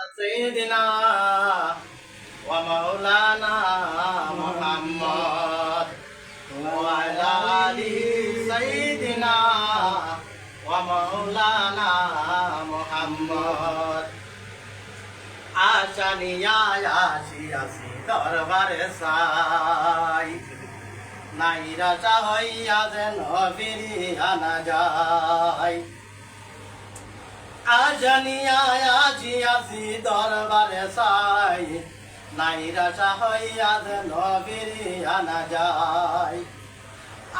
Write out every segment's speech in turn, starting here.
سيدنا ومولانا محمد وعلى آل سيدنا ومولانا محمد আশানিয়া আসি আসি দরবারে সাই নাই রাজা হইয়া যেন ফিরিয়া না যায় আজানিয়া আজি আসি দরবারে সাই নাই রাজা হইয়া যেন ফিরিয়া না যায়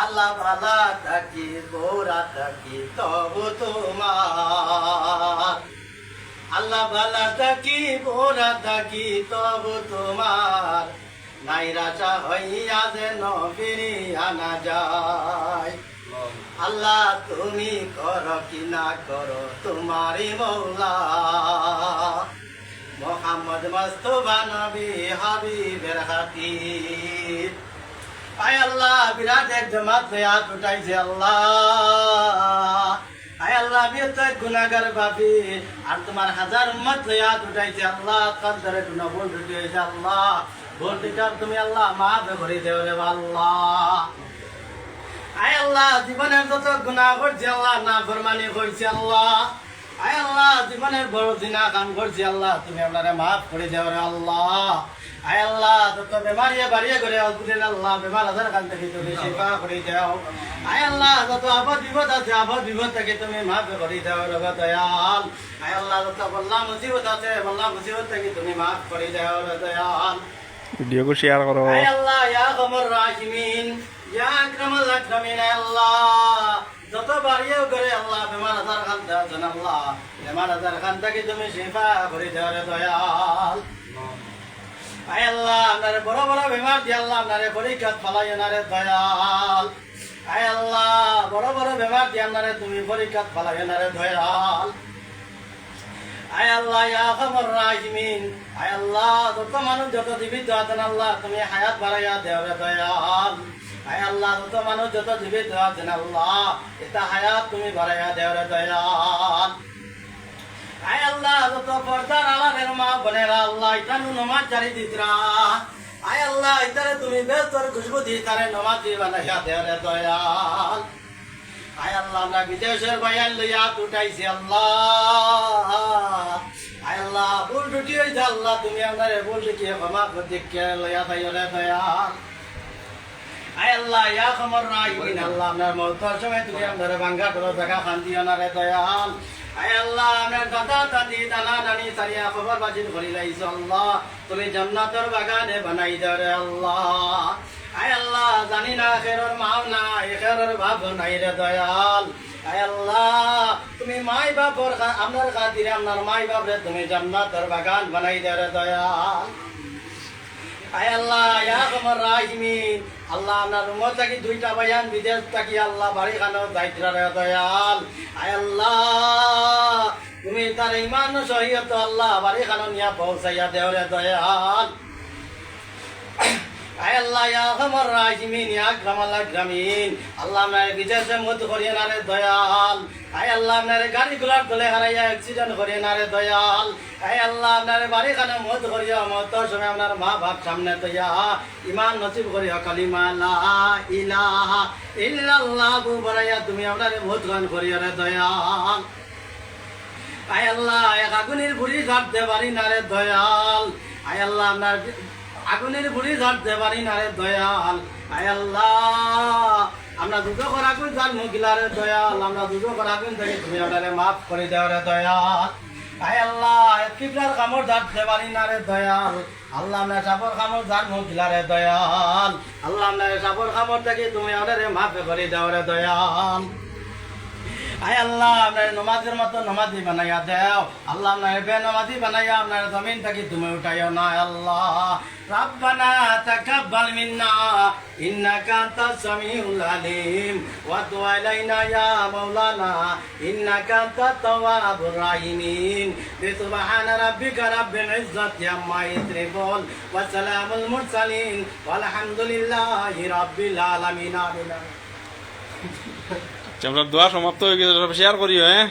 আল্লাহ ভালা থাকি গোরা থাকি তবু তোমার। আল্লাহ ভালা থাকি গোরা থাকি তবু তোমার। নাই রাজা হইয়া যেন ফিরিয়া না যায়। আল্লাহ, তুমি করো কি না করো, তোমারই মৌলা। মোহাম্মদ মস্তফা নবী হাবিবের খাতির আয় আল্লাহ, বিরাট এক জমাত হয়ে হাত উঠাইছে আল্লাহ। আয় আল্লাহ আমি তো গুনাগার বাপি আর তোমার হাজার উম্মত হয়ে হাত উঠাইছে আল্লাহ কাদ্দারে গুনা ভুল ত্রুটি হয়েছে আল্লাহ ভুল তুমি আল্লাহ, মাফ করে দেও আল্লাহ। আয় আল্লাহ, জীবনের যত গুণা করছি আল্লাহ না ফরমানি করছি আল্লাহ। আয় আল্লাহ, জীবনের বড় দিনা কাম করছি আল্লাহ, তুমি আপনারে মাফ করে দেও রে আল্লাহ। আয় আল্লাহ, যত বেমারিয়ে বাড়িয়ে করে দিন আল্লাহ, বেমার আজার কান থেকে তুমি শিফা করে দেও। আয় আল্লাহ, যত আপদ বিপদ আছে আপদ বিপদ থেকে তুমি মাফ করে দেও রে দয়াল। আয় আল্লাহ, যত বল্লা মুসিবত আছে বল্লা মুসিবত থেকে তুমি মাফ করে দেও রে দয়াল। ভিডিওকে শেয়ার করো আয় আল্লাহ ইয়া কমর রাহিমিন ইয়া আকরামাল আকরামিন আল্লাহ যত বাড়িয়েও করে আল্লাহ বেমার আজার খান দেওয়া আল্লাহ বেমার আজার খান থেকে তুমি শিফা করে দেওয়ারে দয়াল আয় আল্লাহ আপনারে বড় বড় বেমার দিয়ে আল্লাহ আপনারে পরীক্ষা ফালাই আনারে দয়াল আয় আল্লাহ বড় বড় বেমার দিয়ে আপনারে তুমি পরীক্ষা ফালাই আনারে দয়াল আয় আল্লাহ, ইয়া রাহিমিন। আয় আল্লাহ যত মানুষ যত জীবিত আছেন আল্লাহ, তুমি হায়াত বাড়াইয়া দেওয়া দয়াল। আয় আল্লাহ যত মানুষ যত জীবিত আছেন আল্লাহ এটা হায়াত তুমি বাড়াইয়া দেওয়া দয়াল। আয় আল্লাহ, যত পর্দার আলাদের মা বোনেরা আল্লাহ এটা নমাজ জারি দিতরা। আয় আল্লাহ, ইতারে তুমি বেস্তর খুশবু দি তারে নমাজ বানাইয়া দেওয়া দয়াল। আয় আল্লাহ, আমরা বিদেশের বয়ান লইয়া উঠাইছি আল্লাহ। আল্লাহ ভুল টুটি হয়েছে আল্লাহ তুমি আপনার ভুল টুটি ক্ষমা প্রতিজ্ঞা লইয়া তাই হলে দয়াল আয় আল্লাহ, ইয়া খমর রাহিমিন আল্লাহ আপনার মৌতার সময় তুমি আপনার বাঙ্গা ধরো দেখা শান্তি অনারে দয়াল। আয় আল্লাহ, আপনার দাদা, দাদি দানা দানি সারিয়া খবর বাজির করি লাইছো আল্লাহ তুমি জান্নাতের বাগানে বানাই দাও রে আল্লাহ। আয় আল্লাহ, জানি না খেরর মাও না খেরর বাপ নাই রে দয়াল। আয় আল্লাহ তুমি মাই বাপর আপনার খাতিরে আপনার মাই বাপরে তুমি জান্নাতের বাগান বানাই দাও রে দয়াল আয় আল্লাহ, ইয়া কমর রাহিমিন। আল্লাহ আপনার উমর থাকি দুইটা বায়ান, বিদেশ থাকি আল্লাহ বাড়ি দায়িত্ব দয়াল। আয় আল্লাহ, তুমি তার ইমান সহিয়ত আল্লাহ বাড়ি খানো নিয়া পৌঁছাইয়া দেও রে দয়াল। আল্লাহ ইয়া কমর রাহিমিন, ইয়া আকরামাল আকরামিন। আল্লাহ আপনার বিদেশে মত করিয়ে না রে দয়াল। আয় আল্লাহ আপনার গাড়ি গুলার দলে হারাইয়া অ্যাক্সিডেন্ট করিয়ে না রে দয়াল। আয় আল্লাহ আপনার বাড়ি খানে মা বাপ সামনে তৈয়া ইমান নসিব করিয়া কালিমা তুমি আপনার মত গান করিয়া রে দয়াল। আয় আল্লাহ, এক আগুনের বুড়ি ঝাড়তে পারি না রে দয়াল। আয় আল্লাহ আপনার আগুনের বুড়ি ঝাড়তে পারি না রে দয়াল। আয় আল্লাহ। আমরা দুটো করে আগুন যার মুগিলা রে দয়াল। আমরা দুটো করে আগুন থেকে তুমি আপনারে মাফ করে দেও রে দয়াল। আয় আল্লাহ কিবলার কামড় ঝাড়তে পারি না রে দয়াল। আল্লাহ আপনার সাপর কামড় যার মুগিলা রে দয়াল। আল্লাহ আপনার সাপর কামড় থেকে তুমি আপনারে মাফ করে দেও রে দয়াল। আয় আল্লাহ আপনার নমাজের মতো নমাজি বানাইয়া দেও আল্লাহ আপনার বে নমাজি বানাইয়া আপনার জমিন থেকে তুমি উঠাইও না আল্লাহ ربنا تقبل منا إنك أنت السميع العليم وتب علينا يا مولانا إنك أنت التواب الرحيم سبحان ربك رب العزة عما يصفون وسلام المرسلين والحمد لله رب العالمين آمين আমরা দোয়া সমাপ্ত হয়ে গেছে শেয়ার করিও হ্যাঁ?